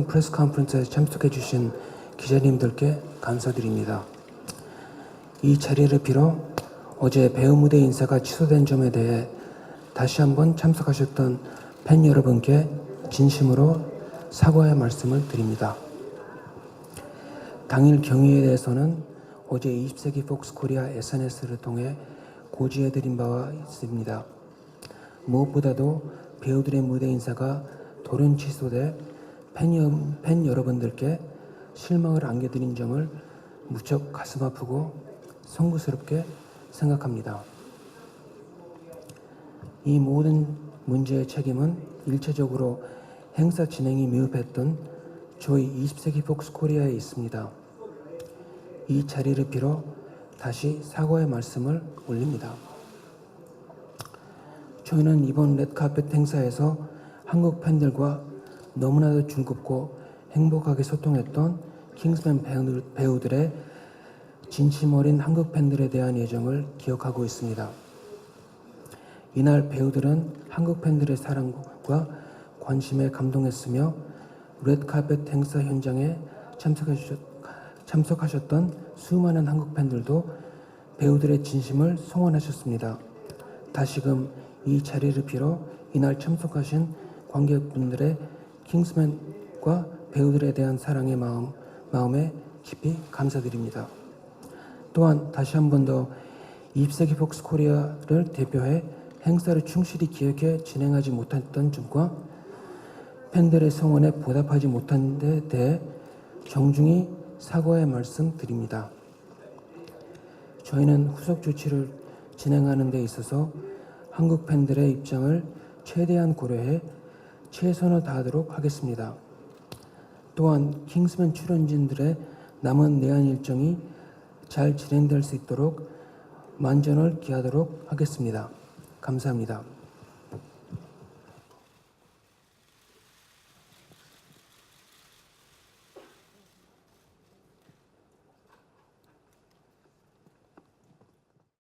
프레스 컨퍼런스에 참석해 주신 기자님들께 감사드립니다. 이 자리를 빌어 어제 배우 무대 인사가 취소된 점에 대해 다시 한번 참석하셨던 팬 여러분께 진심으로 사과의 말씀을 드립니다. 당일 경위에 대해서는 어제 20세기 폭스 코리아 SNS를 통해 고지해드린 바와 있습니다. 무엇보다도 배우들의 무대 인사가 돌연 취소돼 팬, 여, 팬 여러분들께 실망을 안겨드린 점을 무척 가슴 아프고 송구스럽게 생각합니다. 이 모든 문제의 책임은 일차적으로 행사 진행이 미흡했던 저희 20세기 폭스 코리아에 있습니다. 이 자리를 빌어 다시 사과의 말씀을 올립니다. 저희는 이번 렛카펫 행사에서 한국 팬들과 너무나도 즐겁고 행복하게 소통했던 킹스맨 배우들, 배우들의 진심 어린 한국 팬들에 대한 애정을 기억하고 있습니다. 이날 배우들은 한국 팬들의 사랑과 관심에 감동했으며 렛카펫 행사 현장에 참석하셨, 참석하셨 던 수많은 한국 팬들도 배우들의 진심을 송원하셨습니다. 다시금 이 자리를 빌어 이날 참석하신 관객분들의 킹스맨과 배우들에 대한 사랑의 마음, 마음에 깊이 감사드립니다. 또한 다시 한 번 더 20세기 폭스 코리아를 대표해 행사를 충실히 기획해 진행하지 못했던 점과 팬들의 성원에 보답하지 못한 데 대해 정중히 사과의 말씀 드립니다. 저희는 후속 조치를 진행하는 데 있어서 한국 팬들의 입장을 최대한 고려해 최선을 다하도록 하겠습니다. 또한 킹스맨 출연진들의 남은 내한 일정이 잘 진행될 수 있도록 만전을 기하도록 하겠습니다. 감사합니다.